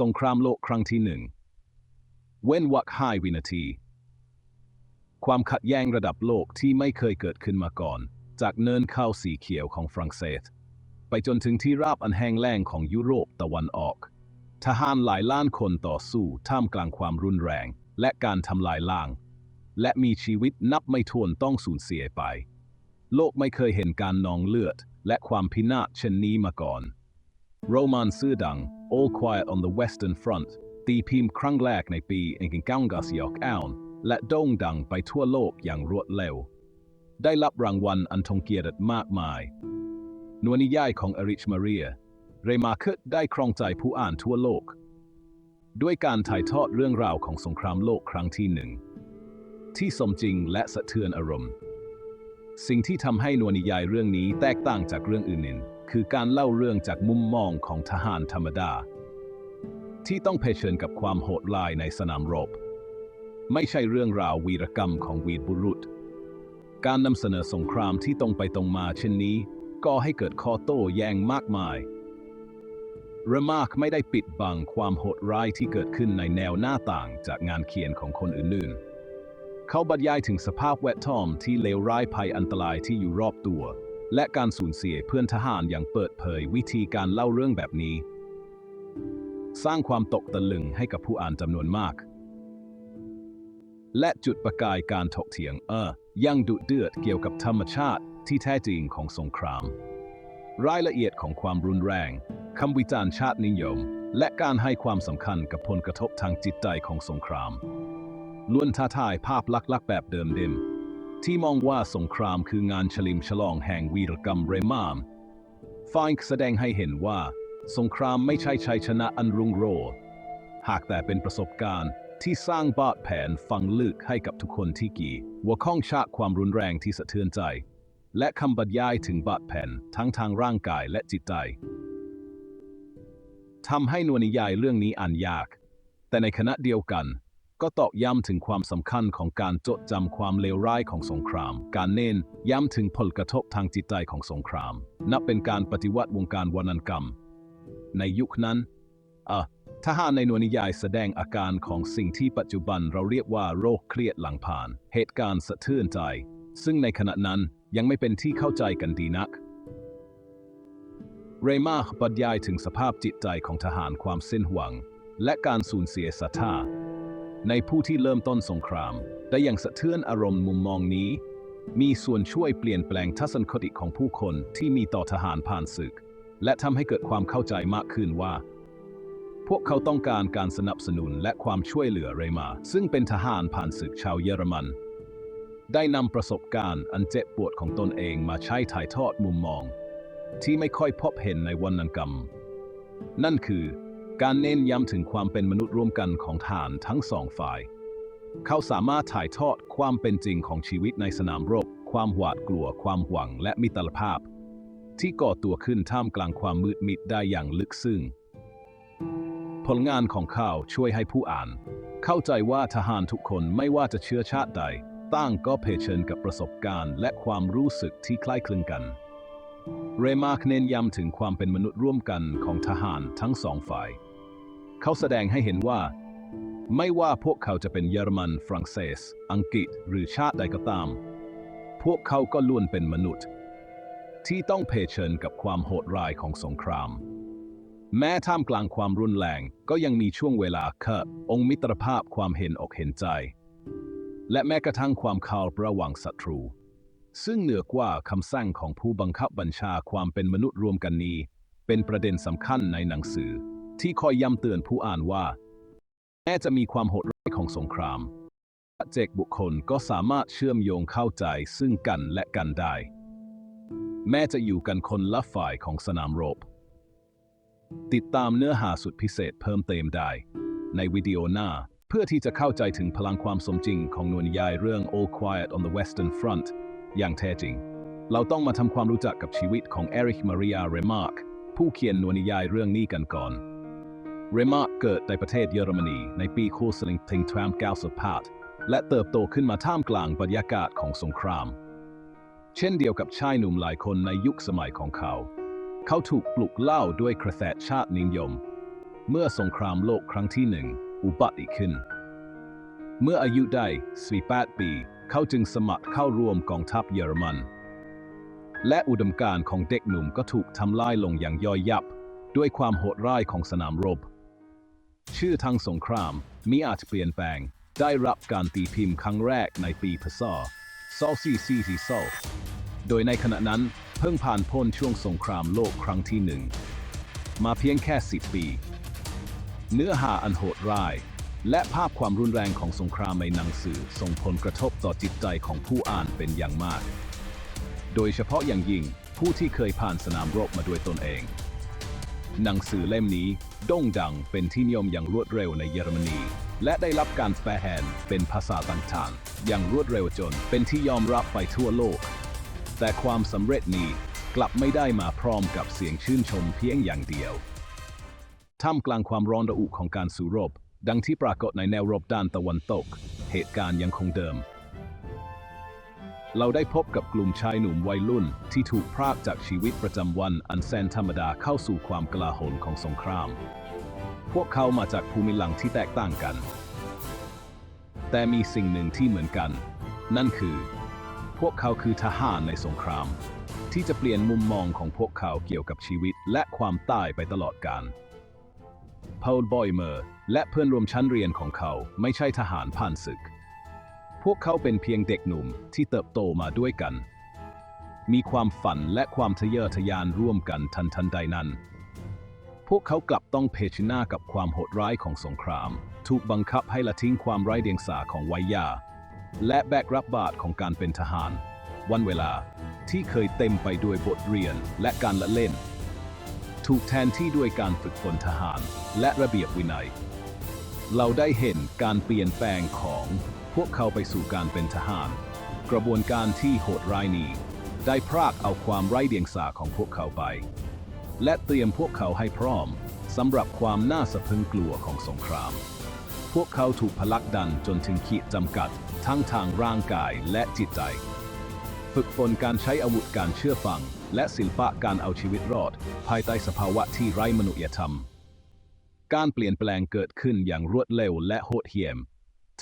สงครามโลกครั้งที่หนึ่ง เว้นวรรคห้าวินาที ความขัดแย้งระดับโลกที่ไม่เคยเกิดขึ้นมาก่อน จากเนินเข้าสีเขียวของฝรั่งเศส ไปจนถึงที่ราบอันแห้งแล้งของยุโรปตะวันออก ทหารหลายล้านคนต่อสู้ท่ามกลางความรุนแรง และการทำลายล้าง และมีชีวิตนับไม่ถ้วนต้องสูญเสียไป โลกไม่เคยเห็นการนองเลือด และความพินาศเช่นนี้มาก่อน โรมันซื่อดัง All Quiet on the Western Front ตีพิมพ์ครั้งแรกในปี 1991และโด่งดังไปทั่วโลกอย่างรวดเร็ว ได้รับรางวัลอันทรงเกียรติมากมายนวนิยายของอริชมาเรีย เรมาเคิดได้ครองใจผู้อ่านทั่วโลก ด้วยการถ่ายทอดเรื่องราวของสงครามโลกครั้งที่หนึ่ง ที่สมจริงและสะเทือนอารมณ์ สิ่งที่ทำให้นวนิยายเรื่องนี้แตกต่างจากเรื่องอื่นๆ คือการเล่าเรื่องจากมุมมองของทหารธรรมดา ที่ต้องเผชิญกับความโหดร้ายในสนามรบ ไม่ใช่เรื่องราววีรกรรมของวีรบุรุษ การนำเสนอสงครามที่ตรงไปตรงมาเช่นนี้ก่อให้เกิดข้อโต้แย้งมากมายเรมาร์กไม่ได้ปิดบังความโหดร้ายที่เกิดขึ้นในแนวหน้าต่างจากงานเขียนของคนอื่นๆ เขาบรรยายถึงสภาพแวดล้อมที่เลวร้ายภัยอันตรายที่อยู่รอบตัว และการสูญเสียเพื่อนทหารอย่างเปิดเผยวิธีการเล่าเรื่องแบบนี้ สร้างความตกตะลึงให้กับผู้อ่านจำนวนมาก และจุดประกายการถกเถียงเออยังดุเดือดเกี่ยวกับธรรมชาติที่แท้จริงของสงคราม รายละเอียดของความรุนแรงคำวิจารณ์ชาตินิยม และการให้ความสำคัญกับผลกระทบทางจิตใจของสงครามล้วนท้าทายภาพลักษณ์แบบเดิมเดิม ที่มองว่าสงครามคืองานฉลิมฉลองแห่งวีรกรรมเรมามฟายแสดงให้เห็นว่า สงครามไม่ใช่ชัยชนะอันรุ่งโรจน์หากแต่เป็นประสบการณ์ที่สร้างบาดแผนฝังลึกให้กับทุกคนที่กี่หัวข้องชาความรุนแรงที่สะเทือนใจ และคำบรรยายถึงบาดแผนทั้งทางร่างกายและจิตใจทำให้นวนิยายเรื่องนี้อ่านยาก แต่ในขณะเดียวกัน ก็ตอกย้ำถึงความสำคัญของการจดจำความเลวร้ายของสงคราม การเน้นย้ำถึงผลกระทบทางจิตใจของสงคราม นับเป็นการปฏิวัติวงการวรรณกรรม ในยุคนั้นอะทหารในนวนิยายแสดงอาการของสิ่งที่ปัจจุบันเราเรียกว่าโรคเครียดหลังผ่าน เหตุการณ์สะเทือนใจ ซึ่งในขณะนั้นยังไม่เป็นที่เข้าใจกันดีนัก เรมาร์บรรยายถึงสภาพจิตใจของทหารความสิ้นหวัง และการสูญเสียศรัทธา ในผู้ที่เริ่มต้นสงครามได้อย่างสะเทือนอารมณ์มุมมองนี้ มีส่วนช่วยเปลี่ยนแปลงทัศนคติของผู้คนที่มีต่อทหารผ่านศึก และทำให้เกิดความเข้าใจมากขึ้นว่า พวกเขาต้องการการสนับสนุนและความช่วยเหลือเรมา ซึ่งเป็นทหารผ่านศึกชาวเยอรมัน ได้นำประสบการณ์อันเจ็บปวดของตนเองมาใช้ถ่ายทอดมุมมอง ที่ไม่ค่อยพบเห็นในวรรณกรรม นั่นคือ การเน้นย้ำถึงความเป็นมนุษย์ร่วมกันของทหารทั้งสองฝ่าย เขาสามารถถ่ายทอดความเป็นจริงของชีวิตในสนามรบ ความหวาดกลัว ความหวังและมิตรภาพ ที่ก่อตัวขึ้นท่ามกลางความมืดมิดได้อย่างลึกซึ้งผลงานของเขาช่วยให้ผู้อ่าน เข้าใจว่าทหารทุกคนไม่ว่าจะเชื้อชาติใดต่างก็เผชิญกับประสบการณ์ และความรู้สึกที่คล้ายคลึงกัน เรมาร์กเน้นย้ำถึงความเป็นมนุษย์ร่วมกันของทหารทั้งสองฝ่าย เขาแสดงให้เห็นว่า ไม่ว่าพวกเขาจะเป็นเยอรมัน ฝรั่งเศส อังกฤษ หรือชาติใดก็ตาม พวกเขาก็ล้วนเป็นมนุษย์ ที่ต้องเผชิญกับความโหดร้ายของสงคราม แม้ท่ามกลางความรุนแรงก็ยังมีช่วงเวลาเคิบองค์มิตรภาพความเห็นอกเห็นใจ และแม้กระทั่งความคาวระหว่างศัตรู ซึ่งเหนือกว่าคำสั่งของผู้บังคับบัญชาความเป็นมนุษย์รวมกันนี้ เป็นประเด็นสำคัญในหนังสือ ที่คอยย้ำเตือนผู้อ่านว่า แม้จะมีความโหดร้ายของสงครามเจกบุคคลก็สามารถเชื่อมโยงเข้าใจซึ่งกันและกันได้ แม้จะอยู่กันคนละฝ่ายของสนามรบ ติดตามเนื้อหาสุดพิเศษเพิ่มเติมได้ ในวิดีโอหน้าเพื่อที่จะเข้าใจถึงพลังความสมจริงของนวนยายเรื่อง All Quiet on the Western Front อย่างแท้จริง เราต้องมาทำความรู้จักกับชีวิตของเอริกมาริอาเรมาร์กผู้เขียนนวนิยายเรื่องนี้กันก่อน เรมาร์กเกิดในประเทศเยอรมนีในปีคศ1998และเติบโตขึ้นมาท่ามกลางบรรยากาศของสงคราม เช่นเดียวกับชายหนุ่มหลายคนในยุคสมัยของเขา เขาถูกปลุกเล่าด้วยกระแสชาตินิยม เมื่อสงครามโลกครั้งที่หนึ่งอุบัติขึ้น เมื่ออายุได้ 48 ปี เขาจึงสมัครเข้าร่วมกองทัพเยอรมัน และอุดมการณ์ของเด็กหนุ่มก็ถูกทำลายลงอย่างย่อยยับ ด้วยความโหดร้ายของสนามรบ ชื่อทางสงครามมีอาจเปลี่ยนแปลง ได้รับการตีพิมพ์ครั้งแรกในปีพศ2440โดยในขณะนั้นเพิ่งผ่านพ้นช่วงสงครามโลกครั้งที่หนึ่ง มาเพียงแค่10ปี เนื้อหาอันโหดร้าย และภาพความรุนแรงของสงครามในหนังสือส่งผลกระทบต่อจิตใจของผู้อ่านเป็นอย่างมาก โดยเฉพาะอย่างยิ่งผู้ที่เคยผ่านสนามรบมาด้วยตนเอง หนังสือเล่มนี้โด่งดังเป็นที่นิยมอย่างรวดเร็วในเยอรมนี และได้รับการแปลแทนเป็นภาษาต่างๆ อย่างรวดเร็วจนเป็นที่ยอมรับไปทั่วโลก แต่ความสำเร็จนี้กลับไม่ได้มาพร้อมกับเสียงชื่นชมเพียงอย่างเดียวท่ามกลางความร้อนระอุของการสู้รบ ดังที่ปรากฏในแนวรบด้านตะวันตก เหตุการณ์ยังคงเดิม เราได้พบกับกลุ่มชายหนุ่มวัยรุ่นที่ถูกพรากจากชีวิตประจำวันอันแสนธรรมดาเข้าสู่ความกลาโหลของสงคราม พวกเขามาจากภูมิหลังที่แตกต่างกัน แต่มีสิ่งหนึ่งที่เหมือนกัน นั่นคือ พวกเขาคือทหารในสงคราม ที่จะเปลี่ยนมุมมองของพวกเขาเกี่ยวกับชีวิตและความตายไปตลอดกาล พาลบอยเมอร์ และเพื่อนร่วมชั้นเรียนของเขาไม่ใช่ทหารผ่านศึก พวกเขาเป็นเพียงเด็กหนุ่มที่เติบโตมาด้วยกัน มีความฝันและความทะเยอทะยานร่วมกันทันทันใดนั้น พวกเขากลับต้องเผชิญหน้ากับความโหดร้ายของสงคราม ถูกบังคับให้ละทิ้งความไร้เดียงสาของวัยยา และแบกรับบาตรของการเป็นทหาร วันเวลาที่เคยเต็มไปด้วยบทเรียนและการละเล่น ถูกแทนที่ด้วยการฝึกฝนทหารและระเบียบวินัย เราได้เห็นการเปลี่ยนแปลงของพวกเขาไปสู่การเป็นทหาร กระบวนการที่โหดร้ายนี้ ได้พรากเอาความไร้เดียงสาของพวกเขาไป และเตรียมพวกเขาให้พร้อมสำหรับความน่าสะพรึงกลัวของสงคราม พวกเขาถูกพลักดันจนถึงขีดจำกัด ทั้งทางร่างกายและจิตใจ ฝึกฝนการใช้อาวุธการเชื่อฟัง และศิลปะการเอาชีวิตรอด ภายใต้สภาวะที่ไร้มนุษยธรรม การเปลี่ยนแปลงเกิดขึ้นอย่างรวดเร็วและโหดเหี้ยม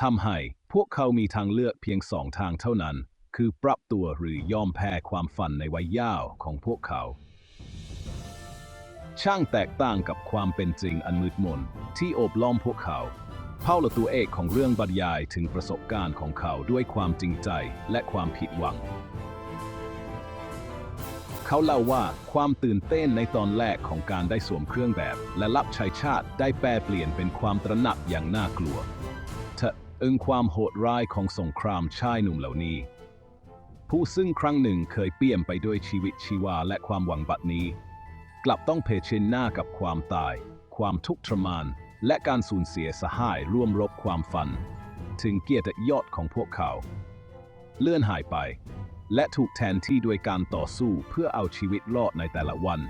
ทำให้พวกเขามีทางเลือกเพียงสองทางเท่านั้น คือปรับตัวหรือยอมแพ้ความฝันในวัยยาวของพวกเขา ช่างแตกต่างกับความเป็นจริงอันมืดมนที่โอบล้อมพวกเขา เผ่าละตัวเอกของเรื่องบรรยายถึงประสบการณ์ของเขาด้วยความจริงใจและความผิดหวัง เขาเล่าว่าความตื่นเต้นในตอนแรกของการได้สวมเครื่องแบบ และรับใช้ชาติได้แปลเปลี่ยนเป็นความตระหนักอย่างน่ากลัวเถอะอิงความโหดร้ายของสงครามชายหนุ่มเหล่านี้ ผู้ซึ่งครั้งหนึ่งเคยเปี่ยมไปด้วยชีวิตชีวาและความหวังบัดนี้ กลับต้องเผชิญหน้ากับความตาย ความทุกข์ทรมาน และการสูญเสียสหายร่วมรบความฝัน ถึงเกียรติยศของพวกเขา เลื่อนหายไป และถูกแทนที่ด้วยการต่อสู้เพื่อเอาชีวิตรอดในแต่ละวัน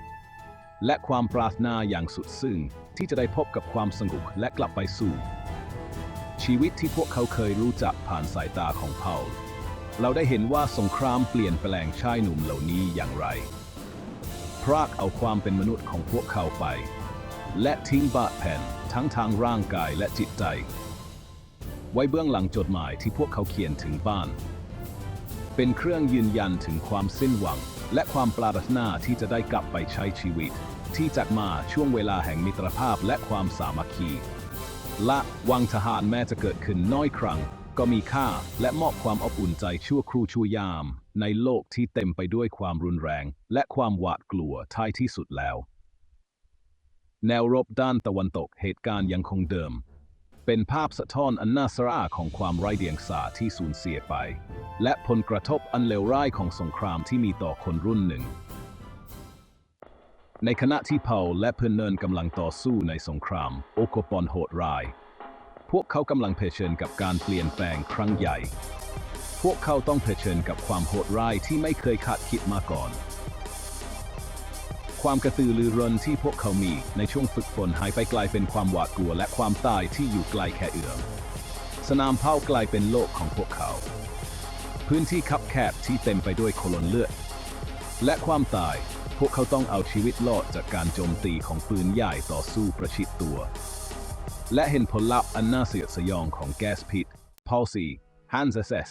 และความปรารถนาอย่างสุดซึ้งที่จะได้พบกับความสงบและกลับไปสู่ ชีวิตที่พวกเขาเคยรู้จักผ่านสายตาของเผาเราได้เห็นว่าสงครามเปลี่ยนแปลงชายหนุ่มเหล่านี้อย่างไร พรากเอาความเป็นมนุษย์ของพวกเขาไป และทิ้งบาดแผล ทั้งทางร่างกายและจิตใจ ไว้เบื้องหลังจดหมายที่พวกเขาเขียนถึงบ้าน เป็นเครื่องยืนยันถึงความสิ้นหวัง และความปรารถนาที่จะได้กลับไปใช้ชีวิต ที่จากมาช่วงเวลาแห่งมิตรภาพและความสามัคคีและวังทหารแม้จะเกิดขึ้นน้อยครั้ง ก็มีค่าและมอบความอบอุ่นใจชั่วครู่ชั่วยาม ในโลกที่เต็มไปด้วยความรุนแรง และความหวาดกลัวท้ายที่สุดแล้ว แนวรบด้านตะวันตกเหตุการณ์ยังคงเดิม เป็นภาพสะท้อนอันน่าสระอาของความไร้เดียงสาที่สูญเสียไป และผลกระทบอันเลวร้ายของสงครามที่มีต่อคนรุ่นหนึ่ง ในขณะที่เผ่าและเพื่อนเนินกำลังต่อสู้ในสงคราม โอโกปอนโหดร้าย พวกเขากำลังเผชิญกับการเปลี่ยนแปลงครั้งใหญ่ พวกเขาต้องเผชิญกับความโหดร้ายที่ไม่เคยคาดคิดมาก่อน ความกระตือรือร้นที่พวกเขามีในช่วงฝึกฝนหายไปกลายเป็นความหวาดกลัวและความตายที่อยู่ไกลแค่เอื้อม สนามเผากลายเป็นโลกของพวกเขา พื้นที่คับแคบที่เต็มไปด้วยโคลนเลือด และความตาย พวกเขาต้องเอาชีวิตรอดจากการโจมตีของปืนใหญ่ต่อสู้ประชิดตัว และเห็นผลลัพธ์อันน่าเสียดสยองของแก๊สพิษ Palsy Hans SS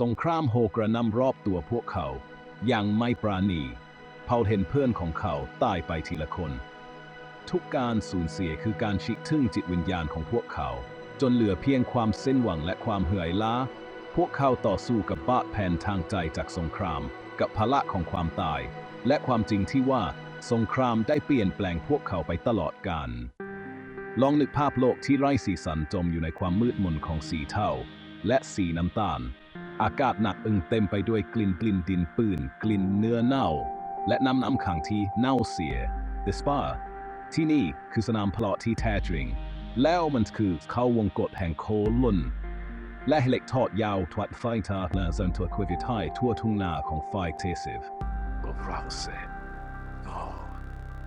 สงครามโหกระนำรอบตัวพวกเขาอย่างไม่ปราณี เผาเห็นเพื่อนของเขาตายไปทีละคน ทุกการสูญเสียคือการชิกทึ่งจิตวิญญาณของพวกเขา จนเหลือเพียงความเส้นหวังและความเหื่อยล้า พวกเขาต่อสู้กับบาดแผนทางใจจากสงคราม กับภาระของความตาย และความจริงที่ว่าสงครามได้เปลี่ยนแปลงพวกเขาไปตลอดกาลลองนึกภาพโลกที่ไร้สีสันจมอยู่ในความมืดมนของสีเทาและสีน้ำตาล อากาศหนักอึงเต็มไปด้วยกลิ่นกลิ่นดินปืน กลิ่นเนื้อเน่า และน้ำน้ำขังที่เน่าเสีย The Spa ที่นี่คือสนามพลอที่แท้จริง แล้วมันคือเข้าวงกฏแห่งโคลุนและเหล็กทอดยาวทวัดไฟทาและจนตัวควิวิทายทั่วทุ่งนาของไฟเทสิฟ Brause. Oh.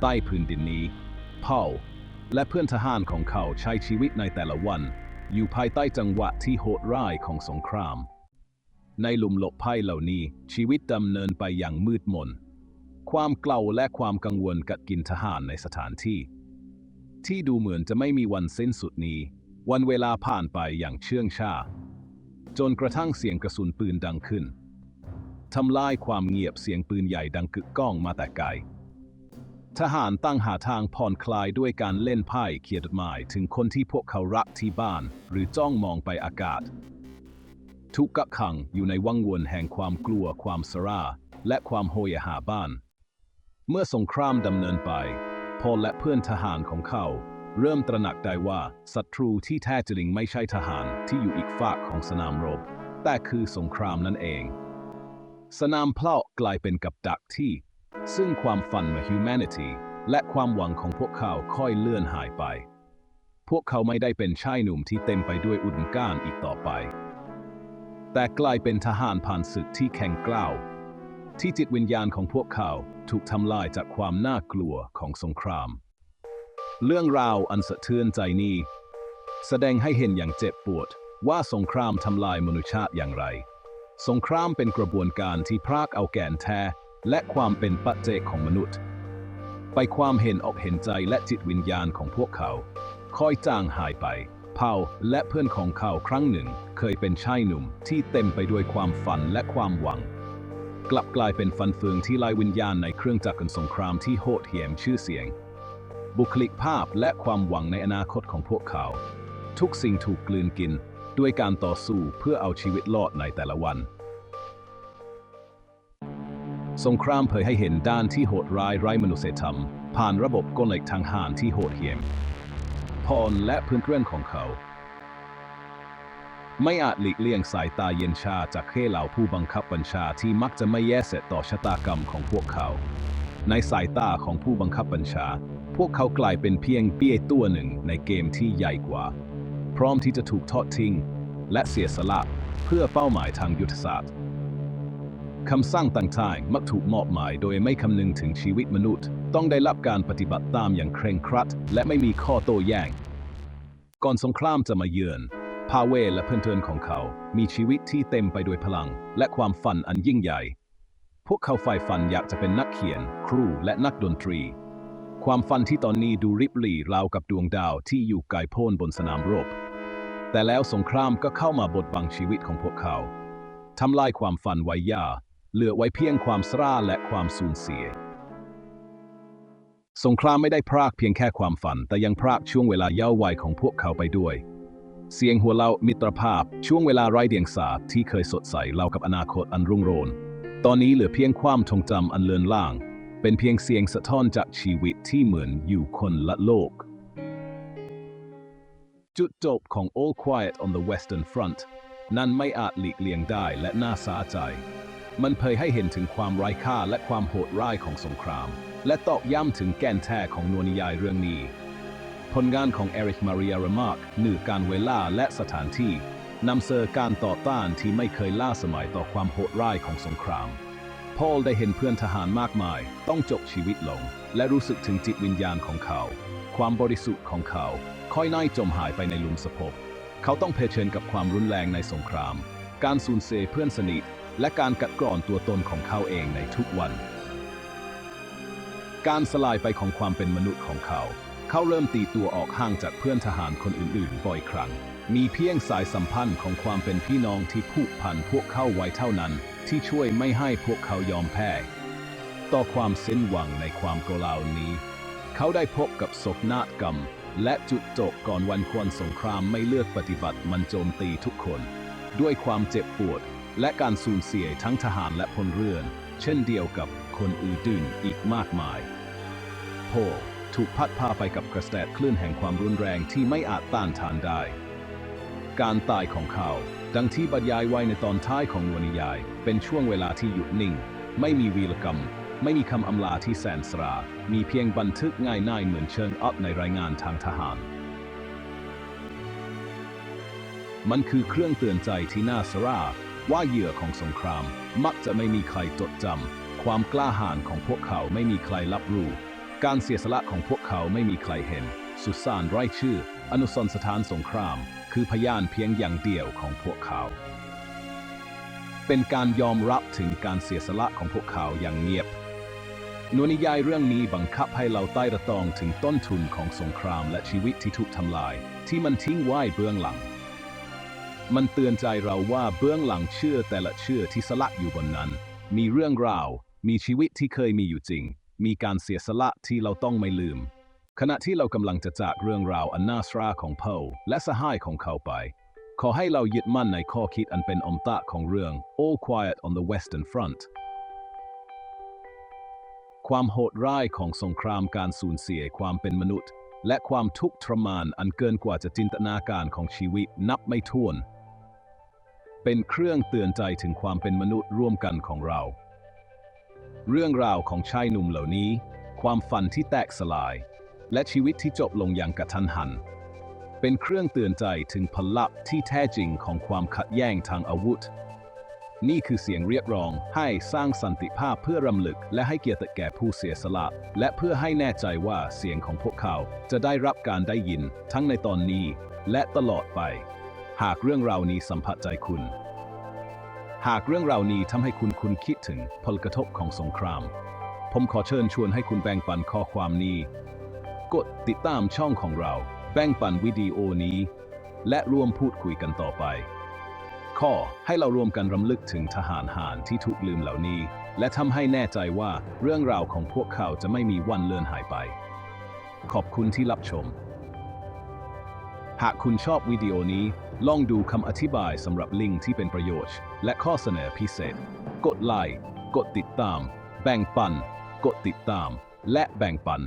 ใต้พื้นดินนี้เผ่าและเพื่อนทหารของเขาใช้ชีวิตในแต่ละวัน อยู่ภายใต้จังหวะที่โหดร้ายของสงคราม ในหลุมหลบภัยเหล่านี้ชีวิตดำเนินไปอย่างมืดมน ความเกลาและความกังวลกัดกินทหารในสถานที่ ที่ดูเหมือนจะไม่มีวันสิ้นสุดนี้ วันเวลาผ่านไปอย่างเชื่องช้าจนกระทั่งเสียงกระสุนปืนดังขึ้นทำลายความเงียบเสียงปืนใหญ่ดังกึกก้องมาแต่ไกลทหารตั้งหาทางผ่อนคลายด้วยการเล่นไพ่เขียนจดหมายถึงคนที่พวกเขารักที่บ้าน หรือจ้องมองไปอากาศ ทุกกักขังอยู่ในวังวนแห่งความกลัวความสราและความโหยหาบ้าน เมื่อสงครามดำเนินไป พอลและเพื่อนทหารของเขา เริ่มตระหนักได้ว่าศัตรูที่แท้จริงไม่ใช่ทหารที่อยู่อีกฝากของสนามรบ แต่คือสงครามนั่นเอง สนามเพลาะกลายเป็นกับดักที่ ซึ่งความฝันมา humanity และความหวังของพวกเขาค่อยเลื่อนหายไป พวกเขาไม่ได้เป็นชายหนุ่มที่เต็มไปด้วยอุดมการณ์อีกต่อไป แต่กลายเป็นทหารผ่านศึกที่แข็งกร้าว ที่จิตวิญญาณของพวกเขา ถูกทำลายจากความน่ากลัวของสงคราม เรื่องราวอันสะเทือนใจนี้ แสดงให้เห็นอย่างเจ็บปวดว่าสงครามทำลายมนุษยชาติอย่างไร สงครามเป็นกระบวนการที่พรากเอาแก่นแท้ และความเป็นปัจเจกของมนุษย์ ไปความเห็นอกเห็นใจและจิตวิญญาณของพวกเขา ค่อยจางหายไป เผาและเพื่อนของเขาครั้งหนึ่ง เคยเป็นชายหนุ่มที่เต็มไปด้วยความฝันและความหวัง กลับกลายเป็นฟันเฟืองที่ไล่วิญญาณในเครื่องจักรกันสงครามที่โหดเหี้ยมชื่อเสียง บุคลิกภาพและความหวังในอนาคตของพวกเขา ทุกสิ่งถูกกลืนกินด้วยการต่อสู้เพื่อเอาชีวิตรอดในแต่ละวัน สงครามเผยให้เห็นด้านที่โหดร้ายไร้มนุษยธรรม ผ่านระบบกลเหล็กทางหารที่โหดเหี้ยมพรและเพื่อนๆของเขา ไม่อาจหลีกเลี่ยงสายตาเย็นชาจากเข่เหล่าผู้บังคับบัญชาที่มักจะไม่แยเสร็จต่อชะตากรรมของพวกเขา ในสายตาของผู้บังคับบัญชา พวกเขากลายเป็นเพียงเปี้ยตัวหนึ่งในเกมที่ใหญ่กว่า พร้อมที่จะถูกทอดทิ้ง และเสียสละเพื่อเป้าหมายทางยุทธศาสตร์คำสั่งต่างๆมักถูกมอบหมายโดยไม่คำนึงถึงชีวิตมนุษย์ ต้องได้รับการปฏิบัติตามอย่างเคร่งครัด และไม่มีข้อโต้แย้ง ก่อนสงครามจะมาเยือน พาเวลและเพื่อนๆของเขา มีชีวิตที่เต็มไปด้วยพลัง และความฝันอันยิ่งใหญ่ พวกเขาใฝ่ฝันอยากจะเป็นนักเขียน ครูและนักดนตรี ความฝันที่ตอนนี้ดูริบหรี่ราวกับดวงดาวที่อยู่ไกลโพ้นบนสนามรบ แต่แล้วสงครามก็เข้ามาบดบังชีวิตของพวกเขาทำลายความฝันไว้ยาเหลือไว้เพียงความสราและความสูญเสีย สงครามไม่ได้พรากเพียงแค่ความฝัน แต่ยังพรากช่วงเวลาเย้าวัยของพวกเขาไปด้วย เสียงหัวเรามิตรภาพ ช่วงเวลาไร้เดียงสาที่เคยสดใสเล่ากับอนาคตอันรุ่งโรจน์ตอนนี้เหลือเพียงความทรงจำอันเลือนล่าง เป็นเพียงเสียงสะท้อนจากชีวิตที่เหมือนอยู่คนละโลก จุดจบของ All Quiet on the Western Front นั้นไม่อาจหลีกเลี่ยงได้และน่าสาใจ มันเผยให้เห็นถึงความไร้ค่าและความโหดร้ายของสงคราม และตอกย้ำถึงแก่นแท้ของนวนิยายเรื่องนี้ ผลงานของเอริกมาเรียรมาร์กหนือการเวลาและสถานที่นำเสนอการต่อต้านที่ไม่เคยล่าสมัยต่อความโหดร้ายของสงคราม พอลได้เห็นเพื่อนทหารมากมาย ต้องจบชีวิตลง และรู้สึกถึงจิตวิญญาณของเขา ความบริสุทธิ์ของเขา ค่อยน่ายจมหายไปในลุมศพเขาต้องเผชิญกับความรุนแรงในสงคราม การสูญเสียเพื่อนสนิท และการกัดกร่อนตัวตนของเขาเองในทุกวัน การสลายไปของความเป็นมนุษย์ของเขา เขาเริ่มตีตัวออกห่างจากเพื่อนทหารคนอื่นๆ บ่อยครั้ง มีเพียงสายสัมพันธ์ของความเป็นพี่น้องที่ผูกพันพวกเขาไว้เท่านั้น ที่ช่วยไม่ให้พวกเขายอมแพ้ ต่อความสิ้นหวังในความโกลาหนี้ เขาได้พบกับศกนาฏกรรม และจุดจบก่อนวันควรสงครามไม่เลือกปฏิบัติมันโจมตีทุกคน ด้วยความเจ็บปวด และการสูญเสียทั้งทหารและพลเรือน เช่นเดียวกับคนอื่นๆอีกมากมายโพ ถูกพัดพาไปกับกระแสคลื่นแห่งความรุนแรงที่ไม่อาจต้านทานได้ การตายของเขา ดังที่บรรยายไว้ในตอนท้ายของนวนิยาย เป็นช่วงเวลาที่หยุดนิ่ง ไม่มีวีรกรรม ไม่มีคำอำลาที่แสนสรา มีเพียงบันทึกง่ายๆเหมือนเชิงอัพในรายงานทางทหาร มันคือเครื่องเตือนใจที่น่าสราว่าเหยื่อของสงคราม มักจะไม่มีใครจดจำความกล้าหาญของพวกเขาไม่มีใครรับรู้ การเสียสละของพวกเขาไม่มีใครเห็น สุสานไร้ชื่อ อนุสรสถานสงคราม คือพยานเพียงอย่างเดียวของพวกเขา เป็นการยอมรับถึงการเสียสละของพวกเขาอย่างเงียบนวนิยายเรื่องนี้บังคับให้เราใต้ระตองถึงต้นทุนของสงครามและชีวิตที่ถูกทำลาย ที่มันทิ้งไว้เบื้องหลัง มันเตือนใจเราว่าเบื้องหลังเชื่อแต่ละเชื่อที่สลักอยู่บนนั้น มีเรื่องราว มีชีวิตที่เคยมีอยู่จริง มีการเสียสละที่เราต้องไม่ลืม ขณะที่เรากำลังจะจากเรื่องราวอันน่าสราของเพลและสหายของเขาไป ขอให้เรายึดมั่นในข้อคิดอันเป็นอมตะของเรื่อง All Quiet on the Western Front ความโหดร้ายของสงครามการสูญเสียความเป็นมนุษย์ และความทุกข์ทรมานอันเกินกว่าจะจินตนาการของชีวิตนับไม่ถ้วน เป็นเครื่องเตือนใจถึงความเป็นมนุษย์ร่วมกันของเรา เรื่องราวของชายหนุ่มเหล่านี้ ความฝันที่แตกสลาย และชีวิตที่จบลงอย่างกระทันหัน เป็นเครื่องเตือนใจถึงพลังที่แท้จริงของความขัดแย้งทางอาวุธ นี่คือเสียงเรียกร้องให้สร้างสันติภาพเพื่อรำลึก และให้เกียรติแก่ผู้เสียสละ และเพื่อให้แน่ใจว่าเสียงของพวกเขาจะได้รับการได้ยินทั้งในตอนนี้และตลอดไป หากเรื่องราวนี้สัมผัสใจคุณ หากเรื่องราวนี้ทำให้คุณคุณคิดถึงผลกระทบของสงคราม ผมขอเชิญชวนให้คุณแบ่งปันข้อความนี้ กดติดตามช่องของเรา แบ่งปันวิดีโอนี้ และร่วมพูดคุยกันต่อไป ข้อให้เรารวมกันรำลึกถึงทหารหารที่ถูกลืมเหล่านี้ และทำให้แน่ใจว่าเรื่องราวของพวกเขาจะไม่มีวันเลือนหายไป ขอบคุณที่รับชม หากคุณชอบวิดีโอนี้ ลองดูคำอธิบายสำหรับลิงก์ที่เป็นประโยชน์ และข้อเสนอพิเศษ กดไลค์ กดติดตาม แบ่งปัน กดติดตาม และแบ่งปัน